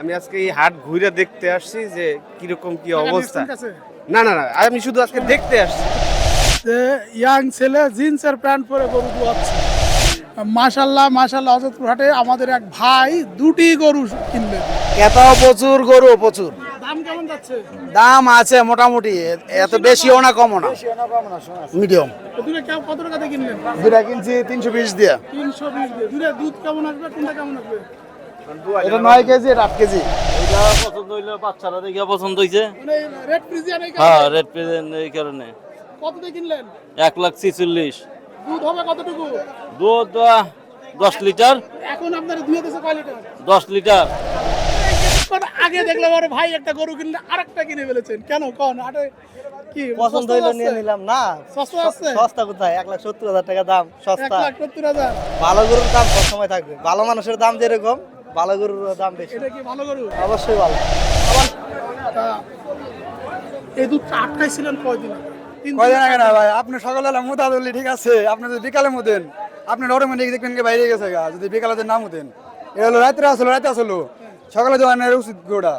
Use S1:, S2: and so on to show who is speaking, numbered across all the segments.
S1: আমি আজকে এই হাট ঘুরে দেখতে আসছি যে কীরকম কি অবস্থা। না না না আমি শুধু আজকে দেখতে আসছি।
S2: যে ইয়াং ছেলে জিন্সের প্যান্ট পরে গরু দুয়াচ্ছে। মাশাল্লাহ মাশাল্লাহ হজরতপুর হাটে আমাদের এক ভাই দুটি গরু কিনলেন।
S3: ক্রেতাও প্রচুর গরু প্রচুর।
S2: দাম কেমন যাচ্ছে?
S3: দাম আছে মোটামুটি এত বেশিও না কমও না। মিডিয়াম।
S2: দুটো কেমন কত টাকাতে কিনলেন?
S3: দুটা কিনছি তিনশো বিশ দিয়ে।
S2: তিনশো বিশ দিয়ে। দুটো দুধ কেমন আসবে কোনটা কেমন আসবে?
S3: এটা নয় কেজি এটা আট কেজি।
S4: এটা পছন্দ হইল বাচ্চারা দেখে পছন্দ হইছে।
S2: মানে রেড
S4: হ্যাঁ রেড প্রেজেন্ট এই কারণে।
S2: কত দিয়ে কিনলেন?
S4: এক লাখ ছিচল্লিশ।
S2: দুধ হবে কতটুকু?
S4: দুধ দশ লিটার।
S2: এখন আপনার দুয়ে দেশে কয় লিটার?
S4: দশ লিটার।
S2: আগে দেখলাম আর ভাই একটা গরু কিনলে আরেকটা কিনে ফেলেছেন। কেন? কোন? কি
S5: পছন্দ হইল নিয়ে নিলাম না।
S2: সস্তা আছে?
S5: সস্তা কোথায়? এক লাখ সত্তর হাজার টাকা দাম
S2: এক
S5: সস্তা
S2: লাখ সত্তর হাজার।
S5: ভালো গরুর দাম সবসময় থাকবে। ভালো মানুষের দাম যেরকম ভালো গরুর দাম বেশি।
S2: এটা কি ভালো গরু?
S5: অবশ্যই ভালো।
S2: এই দুধটা আটকাইছিলেন কয়দিন
S3: কয়দিন আগে না ভাই? আপনি সকালে মুদা ধরলে ঠিক আছে? আপনি যদি বিকালে মুদেন আপনি অটোমেটিক দেখবেন কি বাইরে গেছে গা যদি বিকালে না মুদেন এটা হলো রাত্রে আসলো রাতে আসলো। সকালে দেওয়া নেই উচিত গোটা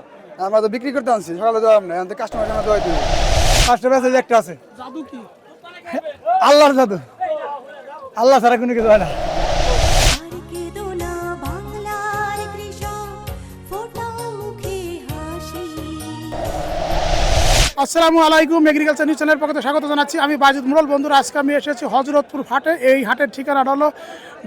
S3: আমরা তো বিক্রি করতে আনছি সকালে দেওয়া নেই আমাদের কাস্টমার জন্য দেওয়া দিই। ফার্স্ট মেসেজ একটা আছে।
S2: জাদু কি?
S3: আল্লাহর জাদু। আল্লাহ ছাড়া কোনো কিছু হয় না।
S2: আসসালামু আলাইকুম এগ্রিকালচার নিউজ চ্যানেলের পক্ষ স্বাগত জানাচ্ছি। আমি বাজিদ মুরল। বন্ধুরা, আজকে আমি এসেছি হজরতপুর হাটে। এই হাটের ঠিকানাটা হলো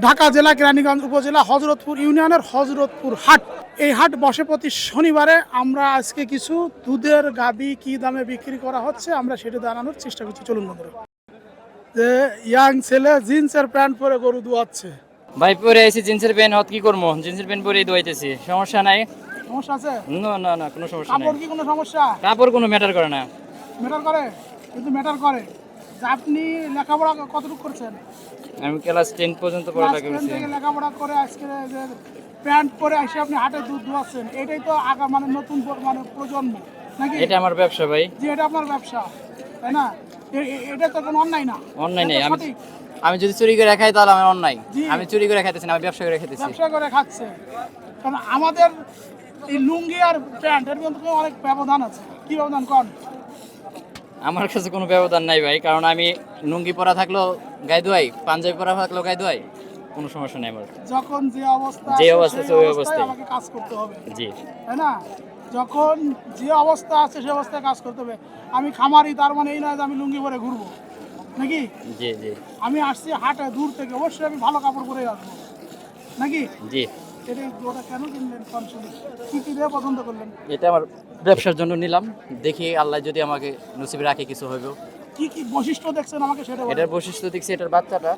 S2: ঢাকা জেলা, কেরানীগঞ্জ উপজেলা, হজরতপুর ইউনিয়নের হজরতপুর হাট। এই হাট বসে প্রতি শনিবারে আমরা আজকে কিছু দুধের গাবি কি দামে বিক্রি করা হচ্ছে, আমরা সেটা দাঁড়ানোর চেষ্টা করছি। চলুন বন্ধুরা। যে ইয়াং ছেলে জিন্সের প্যান্ট পরে গরু দুয়াচ্ছে।
S6: ভাই, পরে আইছি, জিন্সের প্যান্ট, হত কি করব জিন্সের প্যান্ট পরেই দোয়াইতেছি। সমস্যা নাই।
S2: সমস্যা আছে?
S6: না না না কোনো সমস্যা নাই।
S2: কাপড় কি কোনো সমস্যা?
S6: কাপড় কোনো ম্যাটার করে না।
S2: ম্যাটার করে? কিন্তু ম্যাটার করে। যে আপনি লেখাপড়া কতটুকু করছেন?
S6: আমি ক্লাস টেন পর্যন্ত পড়ালেখা
S2: থেকে লেখাপড়া করে আজকে যে প্যান্ট পরে এসে আপনি হাটে দুধ দোয়াচ্ছেন এটাই তো আগা মানে নতুন মানে প্রজন্ম নাকি?
S6: এটা আমার ব্যবসা ভাই।
S2: যে এটা আপনার ব্যবসা তাই না? এটা তো কোনো অন্যায় না।
S6: অন্যায় নেই। আমি আমি যদি চুরি করে খাই তাহলে আমার অন্যায়।
S2: জি।
S6: আমি চুরি করে খাইতেছি না আমি ব্যবসা করে খাইতেছি।
S2: ব্যবসা করে খাচ্ছে। কারণ আমাদের এই লুঙ্গি আর প্যান্ট এর মধ্যে অনেক ব্যবধান আছে? কি ব্যবধান কন?
S6: আমার কাছে কোনো ব্যবধান নাই ভাই কারণ আমি লুঙ্গি পরা থাকলেও গায়ে ধোয়াই পাঞ্জাবি পরা থাকলেও গায়ে ধোয়াই কোনো সমস্যা নেই আমার।
S2: যখন যে অবস্থা
S6: যে অবস্থা
S2: সেই অবস্থায়। আমাকে কাজ করতে হবে।
S6: জি।
S2: তাই না? যখন যে অবস্থা আছে সে অবস্থায় কাজ করতে হবে। আমি খামারি তার মানে এই নয় যে আমি লুঙ্গি পরে ঘুরবো। নাকি?
S6: জি জি।
S2: আমি আসছি হাটে দূর থেকে অবশ্যই আমি ভালো কাপড় পরে আসব। নাকি?
S6: জি।
S2: এটা ওটা কেন কিনলেন কনসুলি কি কি দিয়ে পছন্দ করলেন?
S6: এটা আমার ব্যবসার জন্য নিলাম। দেখি আল্লাহ যদি আমাকে নসিবে রাখে কিছু হইব।
S2: কি কি বৈশিষ্ট্য দেখছেন আমাকে সেটা
S6: এটার বৈশিষ্ট্য দেখছি এটার বাচ্চাটা।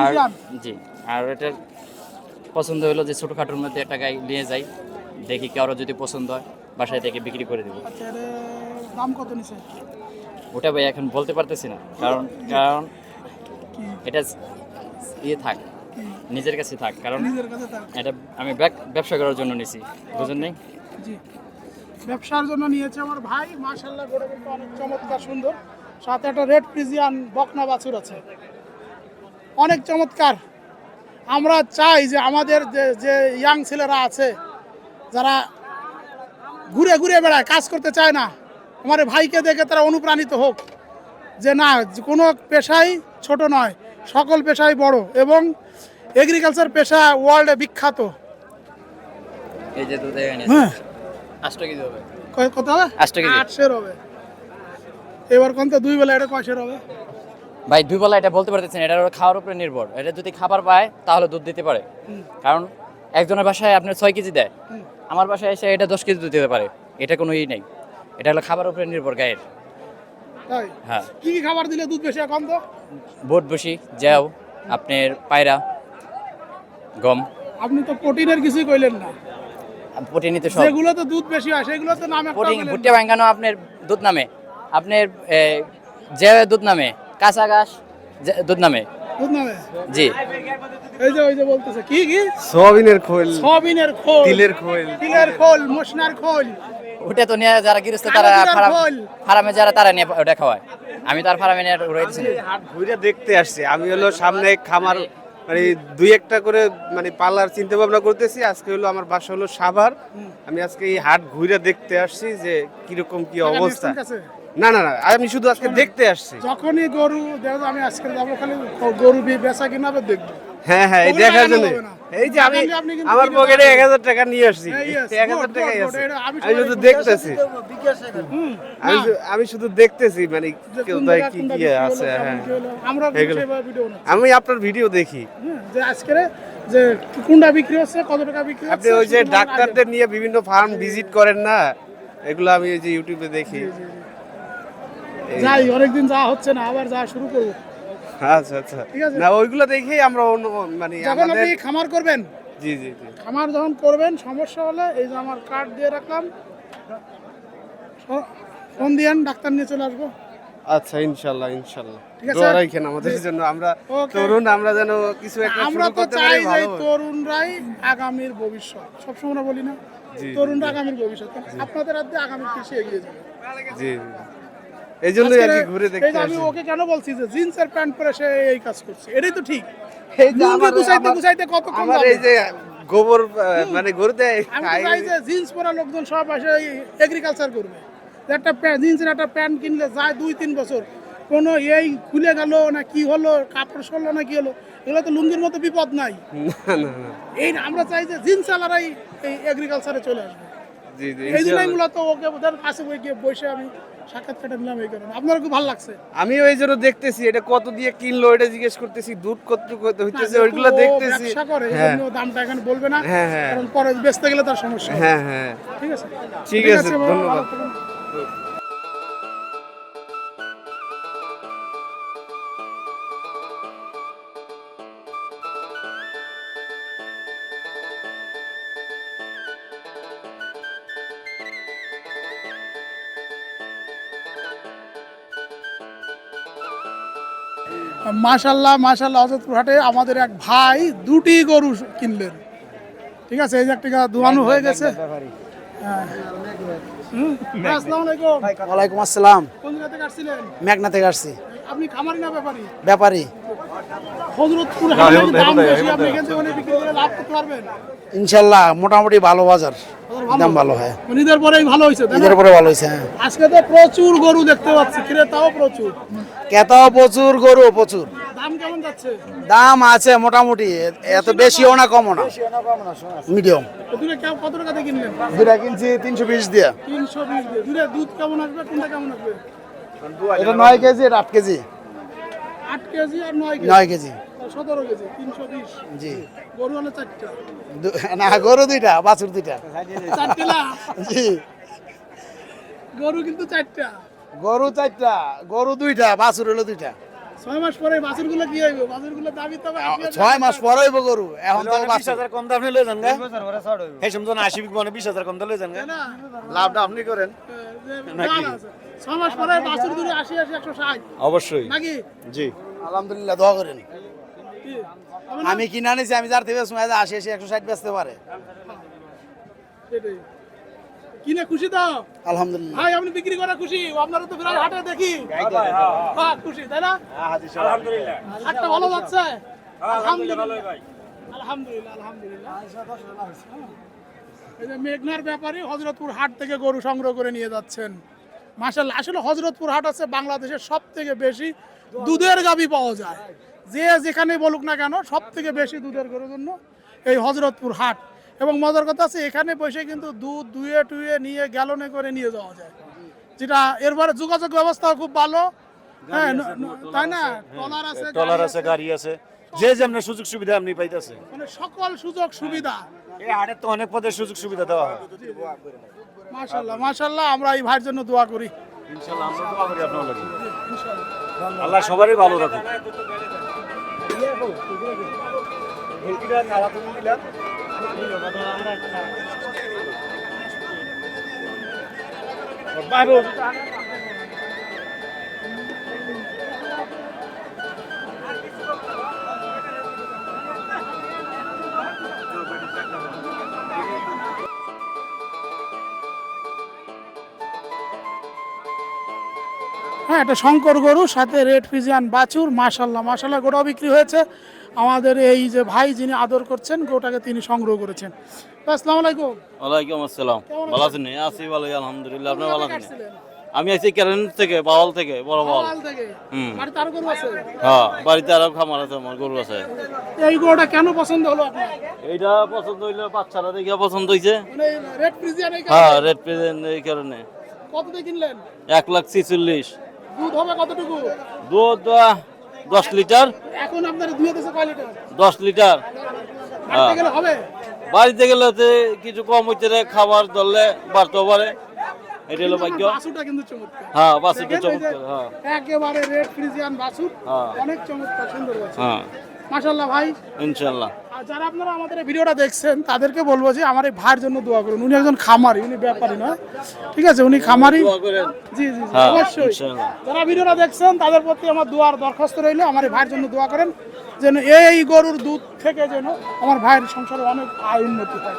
S6: আর জি আর এটার পছন্দ হলো যে ছোটোখাটোর মধ্যে একটা গাই নিয়ে যাই। দেখি কারও যদি পছন্দ হয় বাসায় থেকে বিক্রি করে দেবো।
S2: আচ্ছা দাম কত নিছে?
S6: ওটা ভাই এখন বলতে পারতেছি না। কারণ কারণ এটা ইয়ে থাক। নিজের কাছে থাক কারণ এটা আমি ব্যাক- ব্যবসা করার জন্য নিছি বুঝেন নেই?
S2: জি। ব্যবসার জন্য নিয়েছে আমার ভাই মাশাল্লাহ গড়ে কিন্তু অনেক চমৎকার সুন্দর। সাথে একটা রেড ফ্রিজিয়ান বকনা বাছুর আছে। অনেক চমৎকার। আমরা চাই যে আমাদের যে যে ইয়াং ছেলেরা আছে যারা ঘুরে ঘুরে বেড়ায় কাজ করতে চায় না আমার ভাইকে দেখে তারা অনুপ্রাণিত হোক যে না কোনো পেশাই ছোট নয় সকল পেশাই বড় এবং এগ্রিকালচার পেশা ওয়ার্ল্ডে বিখ্যাত।
S6: এই যে দুধ
S2: হ্যাঁ।
S6: কেজি হবে।
S2: কয়- কত হবে?
S6: আটশো কেজি।
S2: আটশের হবে। এবার কোন তো দুই বেলা এটা কয়শের হবে?
S6: ভাই দুই বেলা এটা বলতে পারতেছেন এটা ওর খাওয়ার উপরে নির্ভর। এটা যদি খাবার পায় তাহলে দুধ দিতে পারে। কারণ একজনের বাসায় আপনার ছয় কেজি দেয়। আমার বাসায় এসে এটা দশ কেজি দুধ দিতে পারে। এটা কোনো ই নেই। এটা হলো খাবার উপরে নির্ভর গায়ের। হ্যাঁ।
S2: কি কি খাবার দিলে দুধ বেশি কম তো?
S6: বোট বসি জ্যাও আপনার পায়রা গম।
S2: আপনি তো প্রোটিনের কিছুই কইলেন না।
S6: প্রোটিনই তো সব।
S2: যেগুলো তো দুধ বেশি হয় সেগুলো তো নাম একটা
S6: প্রোটিন ভুট্টে ভাঙ্গানো আপনার দুধ নামে। আপনার জ্যাও দুধ নামে কাঁচা ঘাস দুধ নামে।
S2: দুধ নামে?
S6: জি।
S2: এই যে ওই যে বলতেছে কি কি?
S1: সোয়াবিনের খোল
S2: সবিনের খোল।
S1: তিলের খোল।
S2: তিলের খোল মশনার খোল।
S6: ওটা তো নিয়ে যারা গৃহস্থ তারা ফার্মে যারা তারা নিয়ে ওটা খাওয়ায়। আমি তার ফার্মে নিয়ে না।
S1: হাট ঘুরে দেখতে আসছি। আমি হলো সামনে খামার মানে দুই একটা করে মানে পার্লার চিন্তা ভাবনা করতেছি। আজকে হলো আমার বাসা হলো সাভার। আমি আজকে এই হাট ঘুরে দেখতে আসছি যে কীরকম কি অবস্থা। না না না আমি শুধু আজকে দেখতে আসছি।
S2: যখনই গরু দেখো আমি আজকে যাব খালি গরু বেচা কিনা দেখব।
S1: হ্যাঁ হ্যাঁ এই দেখার জন্য। এই যে আমি আমার পকেটে এক হাজার টাকা নিয়ে আসছি। এক হাজার টাকাই আছে।
S2: আমি
S1: শুধু দেখতেছি। আমি শুধু দেখতেছি মানে কোথায়
S2: জায়গা
S1: কি কি আছে হ্যাঁ। আমি আপনার ভিডিও দেখি।
S2: যে আজকে যে কোনটা বিক্রি হচ্ছে কত টাকা বিক্রি হচ্ছে
S1: আপনি ওই যে ডাক্তারদের নিয়ে বিভিন্ন ফার্ম ভিজিট করেন না? এগুলো আমি ওই যে ইউটিউবে দেখি।
S2: যাই অনেকদিন যাওয়া হচ্ছে না আবার যাওয়া শুরু করব।
S1: আচ্ছা আচ্ছা।
S2: ঠিক আছে।
S1: না ওইগুলো দেখেই আমরা অন্য মানে
S2: যখন আপনি খামার করবেন?
S1: জি জি জি।
S2: খামার যখন করবেন সমস্যা হলে এই যে আমার কার্ড দিয়ে রাখলাম। ফোন দিয়েন ডাক্তার নিয়ে চলে আসব।
S1: আচ্ছা ইনশাল্লাহ
S2: আছে।
S1: দোয়া রাখেন আমাদের জন্য। আমরা. তরুণ আমরা যেন কিছু একটা
S2: আমরা তো চাই যে তরুণরাই আগামীর ভবিষ্যৎ। সবসময় না বলি না তরুণরা আগামীর ভবিষ্যৎ। আপনাদের হাতে আগামীর কৃষি এগিয়ে যাবে।
S1: জি। এই জন্যই আর কি ঘুরে দেখতে
S2: আমি ওকে কেন বলছি যে জিন্সের প্যান্ট পরে সে এই কাজ করছে? এটাই তো ঠিক।
S1: এই যে আমার-
S2: গুছাইতে গুছাইতে কতক্ষণ
S1: আমার এই যে গোবর মানে গরুতে
S2: আমি যে জিন্স পরা লোকজন সব আসে এগ্রিকালচার করবে। একটা জিন্সের একটা প্যান্ট কিনলে যায় দুই তিন বছর। কোনো এই খুলে গেল না কি হলো কাপড় সরলো না কি হলো এগুলো তো লুঙ্গির মতো বিপদ নাই। এই আমরা চাই যে জিন্স আলারাই এই এগ্রিকালচারে চলে আসবে।
S1: জি জি
S2: এই জন্যই মূলত ওকে ওদের কাছে বই গিয়ে বসে আমি সাক্ষাৎ কাটা নিলাম এই কারণে। আপনার খুব ভালো লাগছে।
S1: আমি ওই জন্য দেখতেছি এটা কত দিয়ে কিনলো এটা জিজ্ঞেস করতেছি দুধ কত কত হইতেছে ওইগুলো দেখতেছি।
S2: ব্যবসা করে এই
S1: হ্যাঁ।
S2: দামটা এখানে বলবে না
S1: হ্যাঁ, হ্যাঁ।
S2: কারণ পরে বেচতে গেলে তার সমস্যা
S1: হ্যাঁ হ্যাঁ।
S2: ঠিক আছে?
S1: ঠিক আছে, ধন্যবাদ।
S2: মাশাল্লাহ মাশাল্লাহ অজত হাটে আমাদের এক ভাই দুটি গরু কিনলেন। ঠিক আছে এই যে একটা দোয়ানো হয়ে গেছে। হ্যাঁ।
S7: ওয়ালাইকুম আসসালাম।
S2: কোন জায়গা থেকে আসছিলেন?
S7: মেঘনা থেকে আসছি।
S2: আপনি খামারি না ব্যাপারী?
S7: ব্যাপারী। ইনশাল্লাহ মোটামুটি ভালো বাজার। দাম ভালো হয়।
S2: মানে ঈদের পরেই ভালো হয়েছে
S7: ঈদের পরে ভালো হয়েছে হ্যাঁ।
S2: আজকে তো প্রচুর গরু দেখতে পাচ্ছি ক্রেতাও প্রচুর।
S7: কেতাও প্রচুর গরু প্রচুর।
S2: দাম কেমন যাচ্ছে?
S7: দাম আছে মোটামুটি এত বেশিও না কমও না। মিডিয়াম।
S2: কিনলেন?
S7: দুটা কিনছি তিনশো বিশ দিয়ে।
S2: তিনশো বিশ দিয়ে। দুধ কেমন আসবে কোনটা কেমন আসবে?
S7: এটা নয় কেজি এটা আট কেজি।
S2: আট কেজি আর নয় কেজি।
S7: নয় কেজি।
S2: সতেরো কেজি তিনশো বিশ।
S7: জি।
S2: গরু হলে চারটা।
S7: না গরু দুইটা বাছুর দুইটা।
S2: চারটা
S7: জি।
S2: গরু কিন্তু চারটা।
S7: গরু চারটা গরু দুইটা বাছুর হলো দুইটা।
S2: ছয় মাস পরে বাছুরগুলো কি হইবে? দাবি তবে
S7: ছয় মাস পরে হইব গরু। এখন তো
S8: বিশ
S7: বাছুর।
S8: হাজার কম দাম লয়ে যান গা এই সময় না আশি মানে বিশ হাজার কম দাম লয়ে যান গা
S1: লাভটা আপনি করেন।
S2: ছয় মাস পরে বাছুর দূরে আশি আশি একশো ষাট।
S8: অবশ্যই।
S2: নাকি?
S8: জি।
S7: আলহামদুলিল্লাহ দোয়া করেন।
S2: কি? না?
S7: আমি কিনে আনিছি আমি যার থেকে সময় আশি আশি একশো ষাট বেচতে পারে।
S2: সেটাই। কিনে খুশি তো?
S7: আলহামদুলিল্লাহ।
S2: ভাই আপনি বিক্রি করা খুশি? আপনারা তো প্রায় হাটে দেখি। হ্যাঁ, খুশি তাই না? হাটটা ভালো যাচ্ছে? আলহামদুলিল্লাহ। আলহামদুলিল্লাহ আলহামদুলিল্লাহ। এই যে মেঘনার ব্যাপারে হজরতপুর হাট থেকে গরু সংগ্রহ করে নিয়ে যাচ্ছেন। মাসাল্লাহ আসলে হজরতপুর হাট আছে বাংলাদেশের সব থেকে বেশি দুধের গাবি পাওয়া যায়। যে যেখানে বলুক না কেন সব থেকে বেশি দুধের গরুর জন্য এই হজরতপুর হাট। এবং মজার কথা আছে এখানে বসে কিন্তু দুধ দুয়ে টুয়ে নিয়ে গ্যালনে করে নিয়ে যাওয়া যায় যেটা এরপরে যোগাযোগ ব্যবস্থা খুব ভালো হ্যাঁ তাই না ট্রলার আছে
S8: টলার
S2: গাড়ি
S8: আছে গাড়ি আছে যে যেমন সুযোগ সুবিধা আপনি পাইতেছে
S2: মানে সকল সুযোগ সুবিধা
S8: এই তো অনেক পদের সুযোগ সুবিধা দেওয়া হয়
S2: মাশাল্লাহ মাশাল্লাহ আমরা এই ভাইয়ের জন্য দোয়া করি
S8: ইনশাআল্লাহ আমরা দোয়া করি আপনার লাগি আল্লাহ সবারই ভালো রাখুক
S2: হ্যাঁ এটা শঙ্কর গরু সাথে রেড ফিজিয়ান বাছুর মাশাল্লাহ মাশাল্লাহ গোটাও বিক্রি হয়েছে। আমাদের এই যে ভাই যিনি আদর করছেন গোটাকে তিনি সংগ্রহ করেছেন। তো আসসালামু আলাইকুম।
S4: ওয়ালাইকুম আসসালাম। ভালো
S2: আছেন?
S4: আছেন? আছি ভালো আলহামদুলিল্লাহ আপনি ভালো আছেন? আমি আছি কেরান থেকে বাওয়াল থেকে বড় বাওয়াল।
S2: থেকে?
S4: হুম।
S2: বাড়িতে আরও গরু আছে?
S4: হ্যাঁ বাড়িতে আরও খামার আছে আমার গরু আছে।
S2: এই গরুটা কেন পছন্দ হলো আপনার?
S4: এইটা পছন্দ হইলে বাচ্চারা দেখে পছন্দ হইছে।
S2: মানে রেড এই
S4: হ্যাঁ
S2: কারণে?
S4: রেড প্রেজেন্ট এই কারণে।
S2: কত দিয়ে কিনলেন?
S4: এক লাখ ছিচল্লিশ।
S2: দুধ হবে কতটুকু?
S4: দুধ দশ লিটার।
S2: এখন আপনার দুয়ে দেশে লিটার। বাড়িতে গেলে
S4: বাড়িতে গেলে কিছু কম হইতে রে, খাবার ধরলে বাড়তেও পারে। এটা হলো ভাগ্য।
S2: কিন্তু আমার বাছুরটা কিন্তু চমৎকার।
S4: হ্যাঁ বাসুটা চমৎকার হ্যাঁ।
S2: একেবারে রেড ফ্রিজিয়ান বাছুর
S4: হ্যাঁ।
S2: অনেক চমৎকার সুন্দর আছে
S4: হ্যাঁ।
S2: মাশাল্লাহ ভাই।
S4: ইনশাল্লাহ
S2: আর যারা আপনারা আমাদের এই ভিডিওটা দেখছেন তাদেরকে বলব যে আমার এই ভাইয়ের জন্য দোয়া করুন। উনি একজন খামারি উনি ব্যাপারী নয়। ঠিক আছে উনি খামারি। জি জি জি,
S4: হ্যাঁ,
S2: অবশ্যই। যারা ভিডিওটা দেখছেন তাদের প্রতি আমার দোয়ার দরখাস্ত রইল। আমার এই ভাইয়ের জন্য দোয়া করেন যেন এই গরুর দুধ থেকে যেন আমার ভাইয়ের সংসারে অনেক আয় উন্নতি হয়।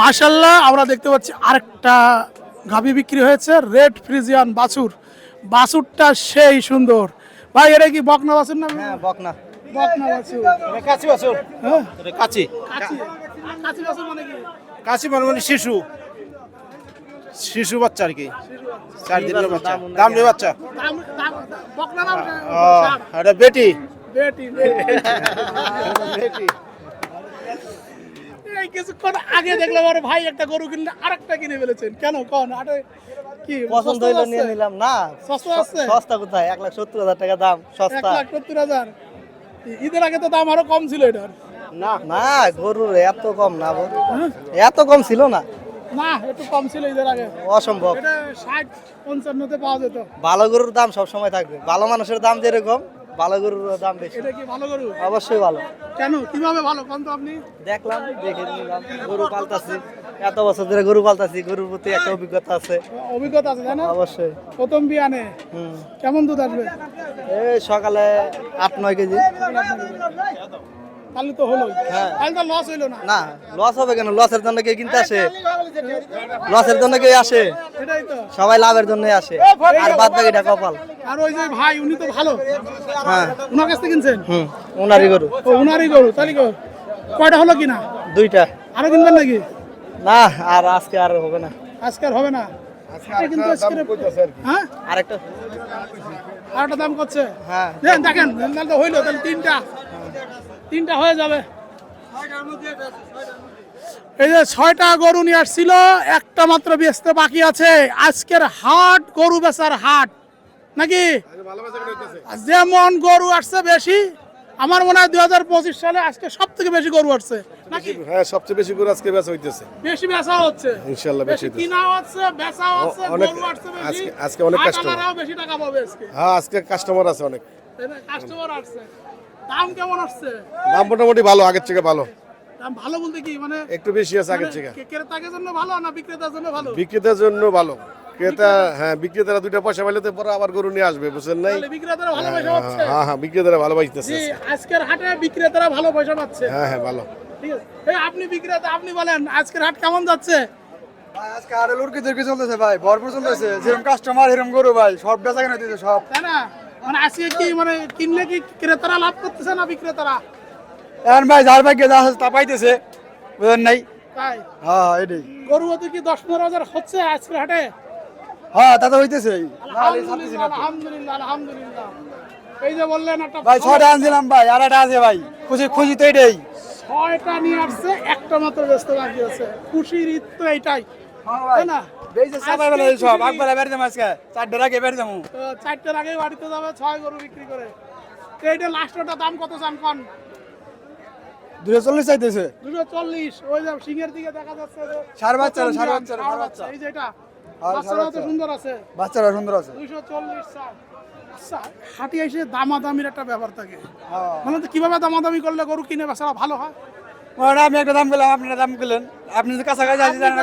S2: মাশাল্লাহ আমরা দেখতে পাচ্ছি আরেকটা গাভি বিক্রি হয়েছে রেড ফ্রিজিয়ান বাছুর। বাছুরটা সেই সুন্দর। ভাই এটা কি বকনা বাছুর না?
S5: হ্যাঁ বকনা।
S2: বকনা বাছুর।
S5: বছর।
S2: হ্যাঁ? বাছুর মানে কি?
S8: মানে মানে শিশু। শিশু বাচ্চা আর কি। চার দিনের বাচ্চা। দাম নেই বাচ্চা?
S2: দাম দাম বকনা না
S8: ও এটা বেটি
S2: বেটি। বেটি। এই কিছুক্ষণ আগে দেখলাম আমার ভাই একটা গরু কিনলে আরেকটা কিনে ফেলেছেন। কেন? কোন? আরে কি
S5: পছন্দ হইল নিয়ে নিলাম। না
S2: সস্তা আছে?
S5: সস্তা কোথায়? এক লাখ সত্তর হাজার টাকা দাম
S2: এক লাখ সত্তর হাজার? ঈদের আগে তো দাম আরও কম ছিল এটার।
S5: না না গরুর এত কম না গো। এত কম ছিল না।
S2: না একটু কম ছিল ঈদের আগে।
S5: অসম্ভব।
S2: এটা ষাট পঞ্চান্নতে পাওয়া যেত।
S5: ভালো গরুর দাম সব সময় থাকবে। ভালো মানুষের দাম যেরকম ভালো গরুর দাম বেশি।
S2: এটা কি ভালো গরু?
S5: অবশ্যই ভালো।
S2: কেন? কীভাবে ভালো? কোন তো আপনি?
S5: দেখলাম দেখে নিলাম। গরু পালতাছি। এত বছর ধরে গরু পালতাছি। গরুর প্রতি একটা অভিজ্ঞতা আছে।
S2: অভিজ্ঞতা আছে জানো?
S5: অবশ্যই।
S2: প্রথম বিয়ানে কেমন দুধ আসবে?
S5: এই সকালে আট নয় কেজি।
S2: তাহলে তো হলো
S5: হ্যাঁ।
S2: তাহলে তো লস হইল না।
S5: না লস হবে কেন? লসের জন্য কেউ কিনতে আসে? লসের জন্য কেউ আসে? সবাই লাভের জন্যই আসে। আর বাদ বাকিটা কপাল।
S2: আর ওই যে ভাই উনি তো ভালো।
S5: হ্যাঁ।
S2: উনার কাছ থেকে কিনছেন?
S5: হুম ওনারই গরু।
S2: ও উনারই গরু। তাহলে কয়টা হলো কিনা?
S5: দুইটা।
S2: আরও কিনবেন নাকি?
S5: না আর আজকে আর হবে না।
S2: আজকে আর হবে না? কিন্তু হ্যাঁ?
S5: আরেকটা।
S2: আর দাম করছে
S5: হ্যাঁ।
S2: দেন দেখেন তাহলে তো হইল তাহলে তিনটা। তিনটা হয়ে যাবে। এই যে ছয়টা গরু নিয়ে আসছিল একটা মাত্র বেচতে বাকি আছে। আজকের হাট গরু বেচার হাট। নাকি? যেমন গরু আসছে বেশি আমার মনে হয় দুই হাজার পঁচিশ সালে আজকে সব থেকে বেশি গরু আসছে। নাকি?
S8: হ্যাঁ সবচেয়ে বেশি করে আজকে বেচা হইতেছে।
S2: বেশি বেচা হচ্ছে।
S8: ইনশাল্লাহ বেশি
S2: বেশি
S8: হইতেছে।
S2: কিনা হচ্ছে
S8: অনেক-
S2: গরু আসছে বেশি।
S8: আজকে- আজকে অনেক customer।
S2: বেশি টাকা পাবে আজকে।
S8: হ্যাঁ আজকে কাস্টমার আছে অনেক।
S2: কাস্টমার আসছে। দাম কেমন আসছে?
S8: দাম মোটামুটি ভালো আগের থেকে ভালো।
S2: দাম ভালো বলতে কি? মানে
S8: একটু বেশি আছে আগের থেকে
S2: মানে ক্রেতাকে জন্য ভালো না বিক্রেতার জন্য ভালো?
S8: বিক্রেতার জন্য ভালো। ক্রেতা হ্যাঁ বিক্রেতারা দুইটা পয়সা পাইলে তো পরে আবার গরু নিয়ে আসবে বুঝছেন নাই?
S2: বিক্রেতারা ভালো পয়সা পাচ্ছে।
S8: হ্যাঁ হ্যাঁ বিক্রেতারা ভালো পাইতেছে।
S2: আজকের হাটে বিক্রেতারা ভালো পয়সা পাচ্ছে।
S8: হ্যাঁ হ্যাঁ ভালো।
S2: ঠিক আছে। আপনি বিক্রেতা আপনি বলেন আজকের হাট কেমন যাচ্ছে?
S3: ভাই আজকে আরে লুরকি তুর্কি চলতেছে ভাই। ভরপুর চলতেছে। যেরকম কাস্টমার এরকম গরু ভাই। সব বেচা কেনা দিতে সব।
S2: তাই না? মানে আজকে কি মানে কিনলে কি ক্রেতারা লাভ করতেছে না বিক্রেতারা?
S3: এখন ভাই যার ভাগ্যে যা আছে তা পাইতেছে। বুঝলেন নাই?
S2: তাই?
S3: হ্যাঁ এটাই।
S2: গরু হতে কি দশ পনেরো হাজার হচ্ছে আজকের হাটে?
S3: হ্যাঁ তা তো হইতেছে।
S2: আলহামদুলিল্লাহ আলহামদুলিল্লাহ এই যে বললেন একটা
S3: ভাই ছয়টা আনছিলাম ভাই আর একটা আছে ভাই। খুশি খুশি তো এটাই।
S2: ছয়টা নিয়ে আসছে একটা মাত্র ব্যস্ত বাকি আছে। খুশির ঈদ তো এইটাই তাই না
S3: বেজে সবাই বেলা সব আকবেলা বেড়ে আজকে। চারটার আগে বেড়ে যাব
S2: চারটের আগে বাড়িতে যাবে ছয় গরু বিক্রি করে। এইটা লাস্টটা দাম কত চান কন?
S3: দুশো চল্লিশ চাইতেছে।
S2: দুশো চল্লিশ। ওই যে সিংহের দিকে দেখা যাচ্ছে
S3: বাচ্চারা, বাচ্চারা,
S2: বাচ্চা,
S3: বাচ্চা।
S2: এই যে এটা বাচ্চারাও তো
S3: বাচ্চা।
S2: সুন্দর আছে।
S3: বাচ্চারা সুন্দর আছে।
S2: দুশো চল্লিশ আচ্ছা হাটে এসে দামাদামির একটা ব্যাপার থাকে।
S3: হ্যাঁ।
S2: মানে কীভাবে দামাদামি করলে গরু কিনে বেচা ভালো হয়?
S3: আমি একটা দাম বললাম আপনারা দাম বললেন আপনি যদি কাছাকাছি আছি জানেন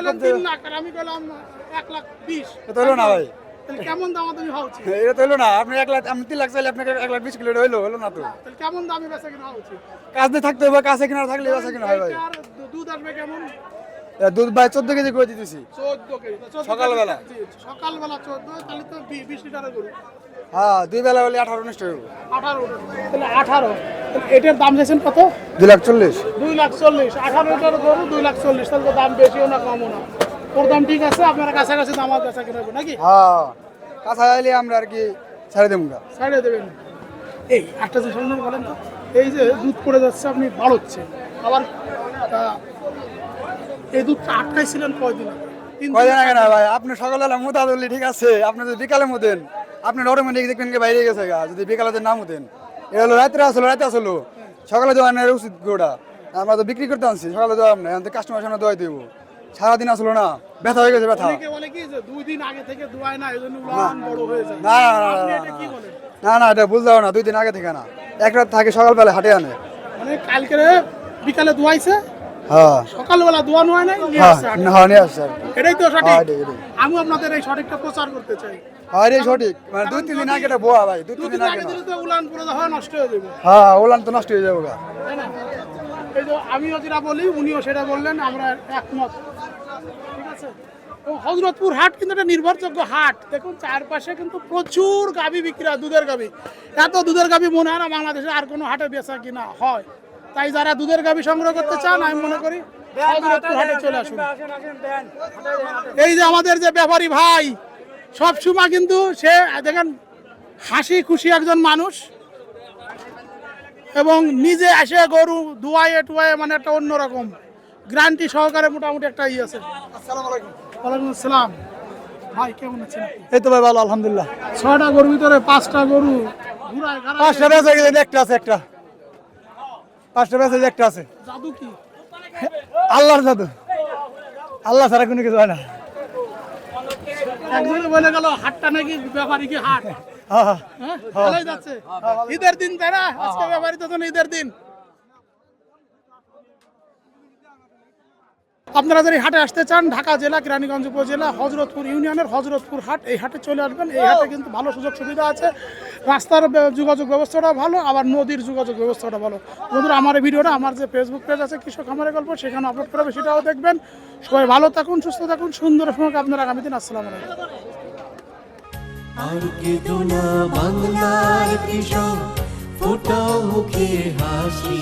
S2: আমি বললাম এক লাখ বিশ।
S3: তো হলো না ভাই।
S2: কেমন দামাদামি হওয়া উচিত
S3: এটা তো হলো না আপনি এক লাখ আমি তিন লাখ চাইলে আপনাকে এক লাখ বিশ কিলো হইল হলো না তো।
S2: কেমন দামে বেচা কিনা হওয়া উচিত
S3: থাকতে হবে কাছে কিনা থাকলে বেচা কিনা হয় ভাই।
S2: দুধ আসবে কেমন?
S3: দুধ ভাই চোদ্দ কেজি করে দিতেছি।
S2: চোদ্দ কেজি
S3: সকালবেলা।
S2: সকালবেলা চোদ্দ তাহলে তো বিশ লিটারের গরু।
S3: হ্যাঁ দুই বেলা হলে আঠারো উনিশ টাকা
S2: আঠারো তাহলে আঠারো। এটার দাম চাইছেন কত?
S3: দুই লাখ চল্লিশ।
S2: দুই লাখ চল্লিশ। আঠারো লিটার গরু দুই লাখ চল্লিশ। তাহলে তো দাম বেশিও না কমও না। ওর দাম ঠিক আছে আপনারা কাছাকাছি দাম আর কাছা কিনবে নাকি?
S3: হ্যাঁ কাঁচা আইলে আমরা আর কি ছাড়ে দেবো গা।
S2: সাইডে দেবেন এই একটা যে বলেন তো এই যে দুধ পড়ে যাচ্ছে আপনি বাড়াচ্ছেন আবার এই দুধটা আটকাইছিলেন কয়দিন
S3: কয়দিন আগে না ভাই? আপনি সকালবেলা মুতা ধরলি ঠিক আছে? আপনি যদি বিকালে মুতেন আপনি অটোমেটিক দেখবেন কি বাইরে গেছে গা যদি বিকালে না মুতেন এটা হলো রাত্রে আসলো রাতে আসলো। সকালে উচিত গোটা আমরা তো বিক্রি করতে আনছি সকালে এখন কাস্টমার সামনে দোয়াই দেবো। সারাদিন আসলো না ব্যথা হয়ে গেছে ব্যথা।
S2: না
S3: না, না,
S2: এটা কি বলেন?
S3: না না এটা বুঝতে না দুই দিন আগে থেকে না। এক রাত থাকে সকালবেলা হাটে আনে।
S2: মানে কালকে বিকালে দোয়াইছে?
S3: হ্যাঁ।
S2: সকালবেলা দোয়ানো হয় নিয়ে
S3: হ্যাঁ
S2: আসছে হাটে।
S3: হ্যাঁ নিয়ে আসছে। আর কি।
S2: এটাই তো সঠিক।
S3: হ্যাঁ, এটাই, এটাই।
S2: আমি আপনাদের এই সঠিকটা প্রচার করতে চাই।
S3: হ্যাঁ এটাই সঠিক। মানে দুই তিন দিন আগে এটা বোয়া ভাই দুই তিন
S2: দুদিন
S3: দিন আগে
S2: আগে
S3: না।
S2: দিলে তো উলান পুরো হয় নষ্ট হয়ে যাবে।
S3: হ্যাঁ ওলান তো নষ্ট হয়ে যাব গা।
S2: তাই না? এই যে আমিও যেটা বলি উনিও সেটা বললেন আমরা একমত। ঠিক আছে? এবং হজরতপুর হাট কিন্তু একটা নির্ভরযোগ্য হাট। দেখুন চারপাশে কিন্তু প্রচুর গাভি বিক্রি হয় দুধের গাভি এত দুধের গাভি মনে হয় না বাংলাদেশে আর কোনো হাটে বেচা কিনা হয়। তাই যারা দুধের গাভি সংগ্রহ করতে চান আমি মনে করি হাটে চলে আসুন। এই যে আমাদের যে ব্যাপারী ভাই সব সময় কিন্তু সে দেখেন হাসি খুশি একজন মানুষ এবং নিজে এসে গরু ধুয়াইয়ে টুয়াইয়ে মানে একটা অন্যরকম। গ্রান্টি সহকারে মোটামুটি একটা ই আছে। ওয়ালাইকুম আসসালাম। ভাই কেমন আছেন
S3: এই তো ভাই ভালো আলহামদুলিল্লাহ।
S2: ছয়টা গরুর ভিতরে পাঁচটা গরু ঘুরায়
S3: পাঁচটা একটা আছে একটা। পাঁচটা মেসেজ একটা আছে।
S2: জাদু কি?
S3: আল্লাহর জাদু। আল্লাহ ছাড়া কোনো কিছু হয় না।
S2: একজনে বলে গেল হাটটা নাকি ব্যাপারী কি হাট?
S3: হ্যাঁ, হ্যাঁ।
S2: হ্যাঁ ভালোই যাচ্ছে। ঈদের দিন তাই না? আজকে ব্যাপারী তো ঈদের দিন। আপনারা যদি হাটে আসতে চান, ঢাকা জেলা, কেরানীগঞ্জ উপজেলা, হজরতপুর ইউনিয়নের হজরতপুর হাট, এই হাটে চলে আসবেন। এই হাটে কিন্তু ভালো সুযোগ সুবিধা আছে। রাস্তার যোগাযোগ ব্যবস্থাটা ভালো, আবার নদীর যোগাযোগ ব্যবস্থাটা ভালো। বন্ধুরা, আমার এই ভিডিওটা, আমার যে ফেসবুক পেজ আছে, কৃষক খামারের গল্প, সেখানে আপলোড করা হবে সেটাও দেখবেন। সবাই ভালো থাকুন, সুস্থ থাকুন, সুন্দর সময় আপনারা আগামী দিন, আসসালামু আলাইকুম।
S9: আর কৃষক মুখে হাসি।